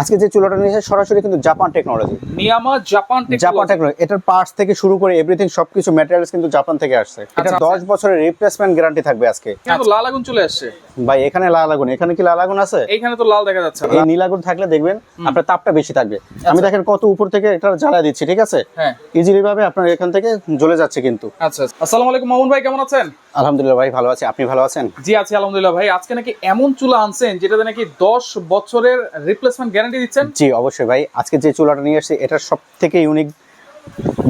আজকে যে চুলাটা নিয়েছে সরাসরি কিন্তু জাপান টেকনোলজি নিয়ামা জাপান জাপান টেকনোলজি এটার পার্টস থেকে শুরু করে এভরিথিং সবকিছু ম্যাটেরিয়ালস কিন্তু জাপান থেকে আসছে। এটা আচ্ছা, দশ বছরের রিপ্লেসমেন্ট গ্যারান্টি থাকবে আজকে। কিন্তু লাল আগুন চলে আসছে। ভাই এখানে লাল আগুন। এখানে কি লাল আগুন আছে? এইখানে তো লাল দেখা যাচ্ছে এই নীল আগুন থাকলে দেখবেন আপনার তাপটা বেশি থাকবে। আমি দেখেন কত উপর থেকে এটা জ্বালা দিচ্ছি ঠিক আছে? হ্যাঁ। ইজিলি ভাবে আপনার এখান থেকে জ্বলে যাচ্ছে কিন্তু। আচ্ছা আচ্ছা। আসসালামু আলাইকুম মামুন ভাই কেমন আছেন? আলহামদুলিল্লাহ ভাই ভালো আছে। আপনি ভালো আছেন? জি আছি আলহামদুলিল্লাহ ভাই। আজকে নাকি এমন চুলা আনছেন যেটাতে নাকি দশ বছরের রিপ্লেসমেন্ট গ্যারান্টি দিচ্ছেন? জি অবশ্যই ভাই। আজকে যে চুলাটা নিয়ে আসছি এটার সব থেকে ইউনিক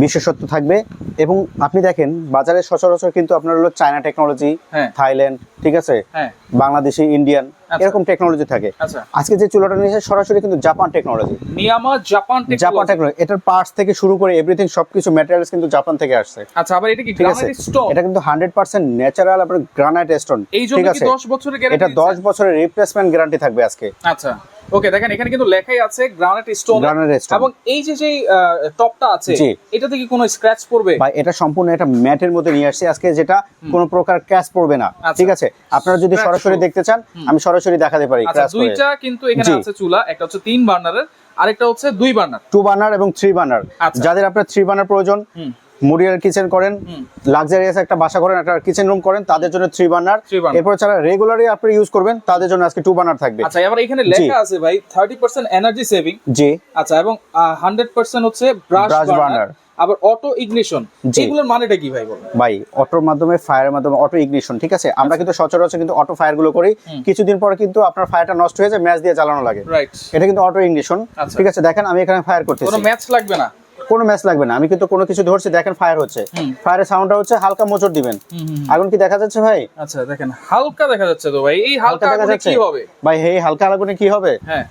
বিশেষত্ব থাকবে। এবং আপনি দেখেন বাজারে সচরাচর কিন্তু আপনার হলো চায়না টেকনোলজি। থাইল্যান্ড ঠিক আছে? হ্যাঁ। বাংলাদেশি ইন্ডিয়ান আচ্ছা। এরকম টেকনোলজি থাকে। আচ্ছা। আজকে যে চুলাটা নিয়েছে সরাসরি কিন্তু জাপান টেকনোলজি নিয়ামা জাপান জাপান টেকনোলজি এটার পার্টস থেকে শুরু করে এভরিথিং সবকিছু ম্যাটেরিয়ালস কিন্তু জাপান থেকে আসছে। আচ্ছা আবার এটা কি ঠিক আছে? এটা কিন্তু হান্ড্রেড পার্সেন্ট ন্যাচারাল আপনার গ্রানাইট স্টোন ঠিক আছে? দশ বছরের এটা গ্যারান্টি দশ বছরের রিপ্লেসমেন্ট গ্যারান্টি থাকবে আজকে। আচ্ছা। ওকে দেখেন এখানে কিন্তু লেখাই আছে গ্রানাইট স্টোন Granite stone। এবং এই যে যে টপটা আছে জি। এটাতে কি কোনো স্ক্র্যাচ পড়বে? বা এটা সম্পূর্ণ একটা ম্যাটের মধ্যে নিয়ে আসছে। আজকে যেটা কোনো প্রকার ক্যাশ পড়বে না আচ্ছা। ঠিক আছে? আপনারা যদি সরাসরি দেখতে চান আমি সরাসরি দেখাতে পারি আচ্ছা ক্র্যাশ করে দুইটা কিন্তু এখানে। আছে চুলা একটা হচ্ছে তিন বার্নারের আরেকটা হচ্ছে দুই বার্নার। টু বার্নার এবং থ্রি বার্নার। আচ্ছা। যাদের আপনার থ্রি বার্নার প্রয়োজন মডিউলার কিচেন করেন লাক্সারিয়াস একটা বাসা করেন একটা কিচেন রুম করেন তাদের জন্য থ্রি বার্নার এরপর যারা রেগুলারলি আপনি ইউজ করবেন তাদের জন্য আজকে টু বার্নার থাকবে। আচ্ছা এবার এখানে লেখা আছে ভাই থার্টি পার্সেন্ট এনার্জি সেভিং জি। আচ্ছা এবং হান্ড্রেড পার্সেন্ট হচ্ছে ব্রাশ বার্নার আবার অটো ইগনিশন এগুলোর মানেটা কি ভাই বলুন? ভাই অটোর মাধ্যমে ফায়ারের মাধ্যমে অটো ইগনিশন ঠিক আছে? আমরা কিন্তু সচরাচর কিন্তু অটো ফায়ারগুলো করি। কিছুদিন পরে কিন্তু আপনার ফায়ারটা নষ্ট হয়ে যায় ম্যাচ দিয়ে চালানো লাগে। রাইট এটা কিন্তু অটো ইগনিশন আচ্ছা। ঠিক আছে? দেখেন আমি এখানে ফায়ার করতেছি। কোনো ম্যাচ লাগবে না। কোনো ম্যাচ লাগবে না। আমি কিন্তু কোনো কিছু ধরছি দেখেন ফায়ার হচ্ছে। ফায়ারের সাউন্ডটা হচ্ছে হালকা মোচড় দিবেন। আগুন কি দেখা যাচ্ছে ভাই? আচ্ছা দেখেন হালকা দেখা যাচ্ছে তো ভাই। এই হালকা দেখা যাচ্ছে কি হবে? ভাই হে হালকা আগুনে কি হবে? হ্যাঁ।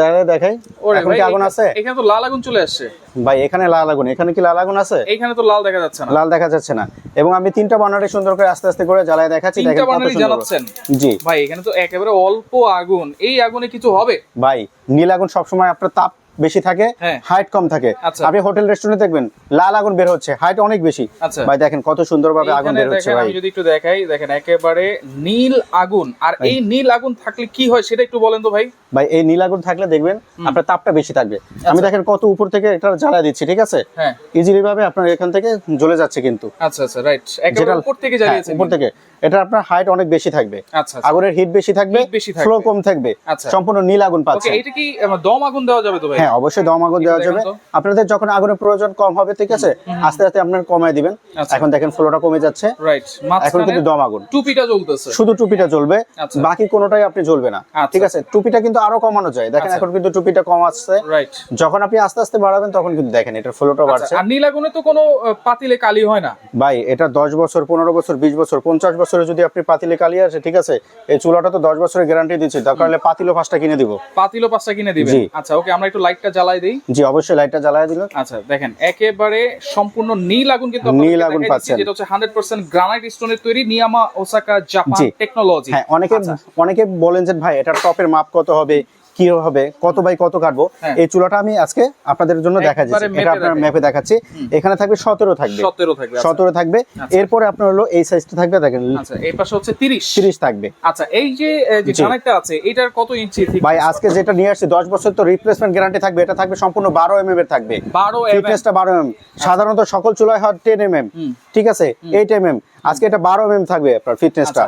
দেখা দেখাই এখন কি আগুন আছে? এখানে তো লাল আগুন চলে আসছে। ভাই এখানে লাল আগুন। এখানে কি লাল আগুন আছে? এইখানে তো লাল দেখা যাচ্ছে না। লাল দেখা যাচ্ছে না। এবং আমি তিনটা বানারে সুন্দর করে আস্তে আস্তে করে জ্বালায় দেখাচ্ছি তিনটা জ্বালাচ্ছেন? জি। ভাই এখানে তো একেবারে অল্প আগুন। এই আগুনে কিছু হবে? ভাই নীল আগুন সবসময় আপনার তাপ বেশি থাকে হ্যাঁ। হাইট কম থাকে। আচ্ছা। আপনি হোটেল রেস্টুরেন্টে দেখবেন লাল আগুন বের হচ্ছে হাইট অনেক বেশি। আচ্ছা। ভাই দেখেন কত সুন্দরভাবে আগুন বের হচ্ছে ভাই। যদি একটু দেখাই দেখেন একেবারে নীল আগুন। আর এই নীল আগুন থাকলে কি হয় সেটা একটু বলেন তো ভাই। ভাই এই নীল আগুন থাকলে দেখবেন আপনার তাপটা বেশি থাকবে। আমি দেখেন কত উপর থেকে এটা জ্বালা দিচ্ছি ঠিক আছে? হ্যাঁ। ইজিলি ভাবে আপনার এখান থেকে জ্বলে যাচ্ছে কিন্তু। আচ্ছা আচ্ছা রাইট একেবারে উপর থেকে হ্যাঁ, জ্বালিয়েছেন উপর থেকে। এটা আপনার হাইট অনেক বেশি থাকবে। আচ্ছা আচ্ছা। আগুনের হিট বেশি থাকবে ফ্লো কম থাকবে। আচ্ছা। সম্পূর্ণ নীল আগুন পাচ্ছে এটা কি দম আগুন দেওয়া যাবে তো ভাই? হ্যাঁ অবশ্যই দম আগুন দেওয়া যাবে। আপনাদের যখন আগুনের প্রয়োজন কম হবে ঠিক আছে? আস্তে আস্তে আপনার কমায় দিবেন। আচ্ছা। এখন দেখেন ফ্লোটা কমে যাচ্ছে। রাইট এখন কিন্তু দম আগুন টুপিটা জ্বলতেছে। শুধু টুপিটা জ্বলবে আচ্ছা। বাকি কোনোটাই আপনি জ্বলবে না আচ্ছা। ঠিক আছে? টুপিটা কিন্তু আরও কমানো যায়। দেখেন। এখন কিন্তু টুপিটা কম আসছে। রাইট যখন আপনি আস্তে আস্তে বাড়াবেন তখন কিন্তু দেখেন এটার ফ্লোটা বাড়ছে। আর নীল আগুনে তো কোনো পাতিলে কালি হয় না। ভাই এটা দশ বছর পনেরো বছর বিশ বছর পঞ্চাশ বছরে যদি আপনি পাতিলে কালি আসে ঠিক আছে? এই চুলাটা তো দশ বছরের গ্যারান্টি দিচ্ছে। দরকার হলে পাতিলও পাঁচটা কিনে দিব। পাতিলো পাঁচটা কিনে দিবেন। আচ্ছা ওকে আমরা একটু লাইটটা জ্বালাই দেই। জি অবশ্যই লাইটটা জ্বালায় দিল। আচ্ছা দেখেন একেবারে সম্পূর্ণ নীল আগুন কিন্তু নীল আগুন পাচ্ছেন। যেটা হচ্ছে হান্ড্রেড পার্সেন্ট গ্রানাইট স্টোনের তৈরি নিয়ামা ওসাকা জাপান টেকনোলজি হ্যাঁ অনেকে আচ্ছা। অনেকে বলেন যে ভাই এটা টপের মাপ কত হবে? কি হবে কত বাই কত কাটবো হ্যাঁ। এই চুলাটা আমি আজকে আপনাদের জন্য দেখা যাচ্ছে এটা আপনার ম্যাপে দেখাচ্ছি। এখানে থাকবে সতেরো থাকবে। সতেরো থাকবে আচ্ছা। সতেরো থাকবে। আচ্ছা। এরপরে আপনার হলো এই সাইজটা থাকবে দেখেন আচ্ছা এই পাশে হচ্ছে তিরিশ। তিরিশ থাকবে। আচ্ছা এই যে জি। আছে এটার কত ইঞ্চি ভাই আজকে যেটা নিয়ে আসছি দশ বছর তো রিপ্লেসমেন্ট গ্যারান্টি থাকবে এটা থাকবে সম্পূর্ণ বারো এম এর থাকবে। বারো ফিটনেসটা বারো এম সাধারণত সকল চুলায় হয় টেন এম ঠিক আছে? এইট এম এম আজকে এটা বারো এম এম থাকবে আপনার ফিটনেসটা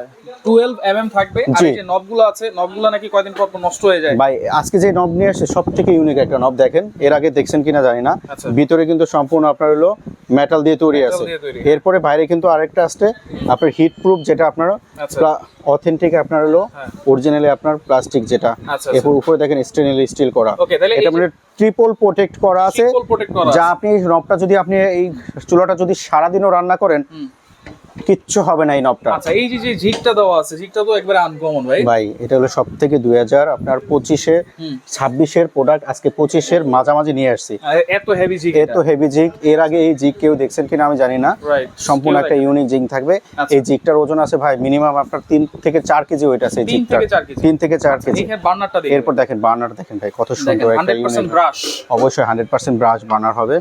টুয়েলভ এম এম থাকবে আর। এই যে নবগুলো আছে নবগুলো নাকি কয়দিন পর নষ্ট হয়ে যায় ভাই আজকে যে নব নিয়ে আসছে সব থেকে ইউনিক একটা নব দেখেন এর আগে দেখছেন কিনা জানি না আচ্ছা। ভিতরে কিন্তু সম্পূর্ণ আপনার হলো মেটাল দিয়ে তৈরি আছে এরপরে বাইরে কিন্তু আরেকটা আসছে আপনার হিট প্রুফ যেটা আপনার আচ্ছা। অথেন্টিক আপনার হলো হ্যাঁ। অরিজিনালি আপনার প্লাস্টিক যেটা আচ্ছা, এরপর উপরে দেখেন স্টেনলেস স্টিল করা এটা মানে ট্রিপল প্রোটেক্ট করা আছে যা আপনি নবটা যদি আপনি এই চুলাটা যদি সারাদিনও রান্না করেন। কিচ্ছু হবে না এই নবটা। আচ্ছা এই যে যে ঝিকটা দেওয়া আছে ঝিকটা তো একবারে আনকমন ভাই। ভাই এটা হলো সব থেকে দুই হাজার আপনার পঁচিশে। ছাব্বিশের প্রোডাক্ট আজকে পঁচিশের মাঝামাঝি নিয়ে আসছি। এত হেভি ঝিক এত হেভি জিগ এর আগে এই জিগ কেউ দেখছেন কিনা আমি জানি না। সম্পূর্ণ একটা ইউনিক জিগ থাকবে। আচ্ছা। এই জিগটার ওজন আছে ভাই মিনিমাম আপনার তিন থেকে চার কেজি ওয়েট আছে এই তিন থেকে চার কেজি। তিন থেকে চার কেজি। এখানে বার্নারটা দেখেন এরপর দেখেন বার্নার দেখেন ভাই কত সুন্দর একটা অবশ্যই হান্ড্রেড পার্সেন্ট ব্রাশ বার্নার হবে।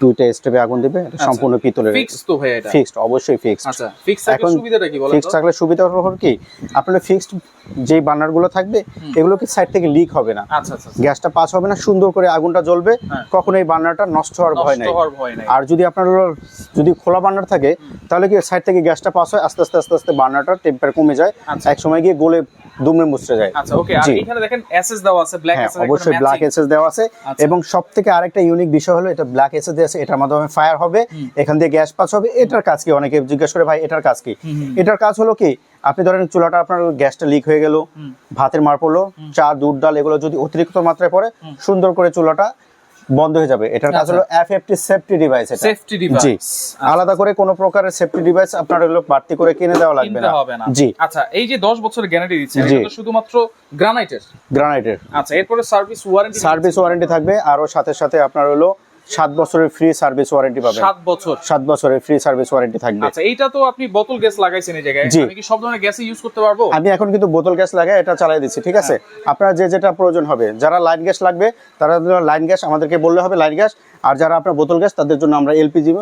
দুইটা স্টেপে আগুন দিবে এটা সম্পূর্ণ পিতলের ফিক্সড তো ভাই এটা? ফিক্সড অবশ্যই ফিক্সড আচ্ছা ফিক্সড থাকলে সুবিধাটা কি বলেন ফিক্সড থাকলে সুবিধা হলো কি? আপনার ফিক্সড যেই বার্নারগুলো থাকবে এগুলো কি সাইড থেকে লিক হবে না। আচ্ছা আচ্ছা আচ্ছা। গ্যাসটা পাস হবে না সুন্দর করে আগুনটা জ্বলবে হ্যাঁ। কখনো এই বার্নারটা নষ্ট হওয়ার ভয় নাই। আর যদি আপনার যদি খোলা বার্নার থাকে তাহলে কি সাইড থেকে গ্যাসটা পাস হয় আস্তে আস্তে আস্তে আস্তে বার্নারটা টেম্পার কমে যায়। এক সময় গিয়ে গোলে দুমড়ে মুচড়ে যায়। আচ্ছা ওকে আর এখানে দেখেন এসএস দেওয়া আছে ব্ল্যাক হ্যাঁ এসএস অবশ্যই ব্ল্যাক এসএস দেওয়া আছে। আচ্ছা। এবং সব থেকে আরেকটা ইউনিক বিষয় হলো এটা ব্ল্যাক এসএস দেওয়া আছে এটার মাধ্যমে ফায়ার হবে এখান দিয়ে গ্যাস পাস হবে এটার কাজ কি? অনেকে জিজ্ঞেস করে ভাই এটার কাজ কি? এটার কাজ হলো কি? আপনি ধরেন চুলাটা আপনার গ্যাসটা লিক হয়ে গেল ভাতের মার পড়ল চা দুধ ডাল এগুলো যদি অতিরিক্ত মাত্রায় পড়ে সুন্দর করে চুলাটা বন্ধ হয়ে যাবে। এটার কাজ আচ্ছা। হলো এফএফটি সেফটি ডিভাইস এটা। সেফটি ডিভাইস জি। আলাদা করে কোনো প্রকারের সেফটি ডিভাইস আপনার হলো বাড়তি করে কিনে দেওয়া লাগবে না। জি। আচ্ছা এই যে 10 বছরের গ্যারান্টি দিচ্ছে জি। এটা তো শুধুমাত্র গ্রানাইটের গ্রানাইটের আচ্ছা এরপরে সার্ভিস ওয়ারেন্টি সার্ভিস ওয়ারেন্টি থাকবে আরও সাথে সাথে আপনার হলো সাত বছরের ফ্রি সার্ভিস ওয়ারেন্টি পাবেন। 7 বছর। সাত বছরের ফ্রি সার্ভিস ওয়ারেন্টি থাকবে। আচ্ছা এইটা তো আপনি বোতল গ্যাস লাগাইছেন এই জায়গায়। আমি কি সব ধরনের গ্যাসই ইউজ করতে পারব? আমি এখন কিন্তু বোতল গ্যাস লাগাই এটা চালাই দিচ্ছি ঠিক আছে? হ্যাঁ। আপনার যে যেটা প্রয়োজন হবে যারা লাইন গ্যাস লাগবে তারা লাইন গ্যাস আমাদেরকে বললে হবে লাইন গ্যাস আর যারা আপনার বোতল গ্যাস তাদের জন্য আমরা এলপিজি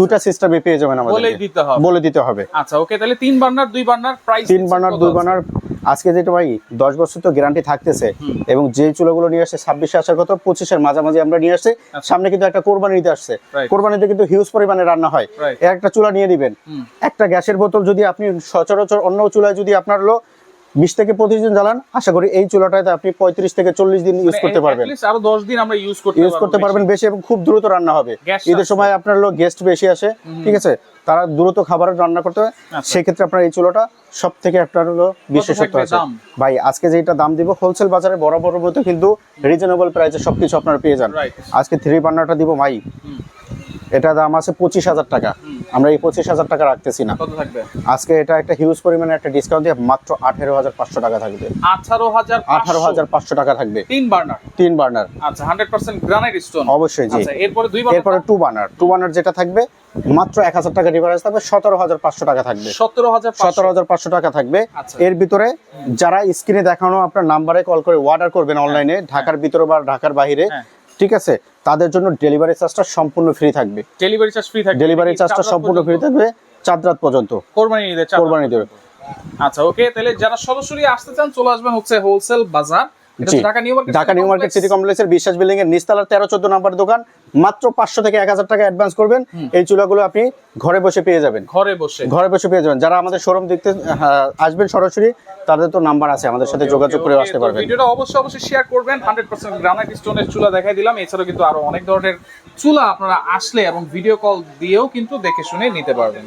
দুটা সিস্টেমে পেয়ে যাবেন আমাদের বলেই দিতে হবে। বলে দিতে হবে। আচ্ছা ওকে তাহলে তিন বার্নার দুই বার্নার প্রাইস তিন বার্নার দুই বার্নার আজকে যেটা ভাই দশ বছর তো গ্যারান্টি থাকতেছে এবং যে চুলাগুলো নিয়ে আসছে ছাব্বিশে আসার কথা পঁচিশের মাঝামাঝি আমরা নিয়ে আসছি সামনে কিন্তু একটা কোরবানি দিতে আসছে। আচ্ছা। কোরবানিতে কিন্তু হিউজ পরিমাণে রান্না হয়। একটা চুলা নিয়ে দিবেন একটা গ্যাসের বোতল যদি আপনি সচরাচর অন্য চুলায় যদি আপনার হলো বিশ থেকে পঁচিশ দিন জ্বালান আশা করি এই চুলাটাতে আপনি পঁয়ত্রিশ থেকে চল্লিশ দিন ইউজ করতে পারবেন। মানে আরও 10 দিন আমরা ইউজ করতে ইউজ করতে পারবেন বেশি এবং খুব দ্রুত রান্না হবে। ঈদের সময় আপনার হলো গেস্ট বেশি আসে ঠিক আছে? তারা দ্রুত খাবার রান্না করতে হবে আচ্ছা। সেক্ষেত্রে আপনার এই চুলোটা সব থেকে একটা হলো বিশেষত্ব আছে। ভাই আজকে যেটা দাম দিব হোলসেল বাজারে বরাবর মতো কিন্তু রিজনেবল প্রাইসে সবকিছু আপনারা পেয়ে যান। আজকে থ্রি পান্নাটা দিব ভাই। এটা দাম আছে পঁচিশ হাজার টাকা। আমরা এই পঁচিশ হাজার টাকা রাখতেছি না। আজকে এটা একটা হিউজ পরিমাণে একটা ডিসকাউন্ট দিয়ে মাত্র আঠেরো হাজার পাঁচশো টাকা থাকবে। 18500 আঠারো হাজার পাঁচশো টাকা থাকবে। তিন বার্নার? তিন বার্নার। আচ্ছা 100% গ্রানাইট স্টোন অবশ্যই জি। আচ্ছা এরপরে দুই এরপরে টু বার্নার। টু বার্নার যেটা থাকবে মাত্র এক হাজার টাকা ডিফারেন্স থাকবে সতেরো হাজার পাঁচশো টাকা থাকবে। 17500 সতেরো হাজার পাঁচশো টাকা থাকবে। আচ্ছা। এর ভিতরে যারা স্ক্রিনে দেখানো আপনার নাম্বারে কল করে অর্ডার করবেন অনলাইনে ঢাকার ভিতরে বা ঢাকার বাইরে হ্যাঁ। ঠিক আছে? তাদের জন্য ডেলিভারি চার্জটা সম্পূর্ণ ফ্রি থাকবে। ডেলিভারি চার্জ ফ্রি থাকবে। ডেলিভারি চার্জটা সম্পূর্ণ ফ্রি থাকবে চাঁদ রাত পর্যন্ত। কোরবানি ঈদের কোরবানি ঈদের। আচ্ছা ওকে তাহলে যারা সরাসরি আসতে চান চলে আসবেন হচ্ছে হোলসেল বাজার। ঢাকা নিউ মার্কেট সিটি কমপ্লেক্সের বিশ্বাস বিল্ডিং এর নিচতলার তেরো চোদ্দ নাম্বার দোকান। মাত্র পাঁচশো থেকে এক হাজার টাকা অ্যাডভান্স করবেন। এই চুলাগুলো আপনি ঘরে বসে পেয়ে যাবেন। ঘরে বসে। ঘরে বসে পেয়ে যাবেন। যারা আমাদের শোরুম দেখতে আসবেন সরাসরি তাদের তো নাম্বার আছে। আমাদের সাথে যোগাযোগ করে আসতে পারবেন। ভিডিওটা অবশ্যই অবশ্যই শেয়ার করবেন। হান্ড্রেড পার্সেন্ট গ্রানাইট স্টোনের চুলা দেখাই দিলাম। এছাড়াও কিন্তু আরও অনেক ধরনের চুলা আপনারা আসলে এবং ভিডিও কল দিয়েও কিন্তু দেখে শুনে নিতে পারবেন।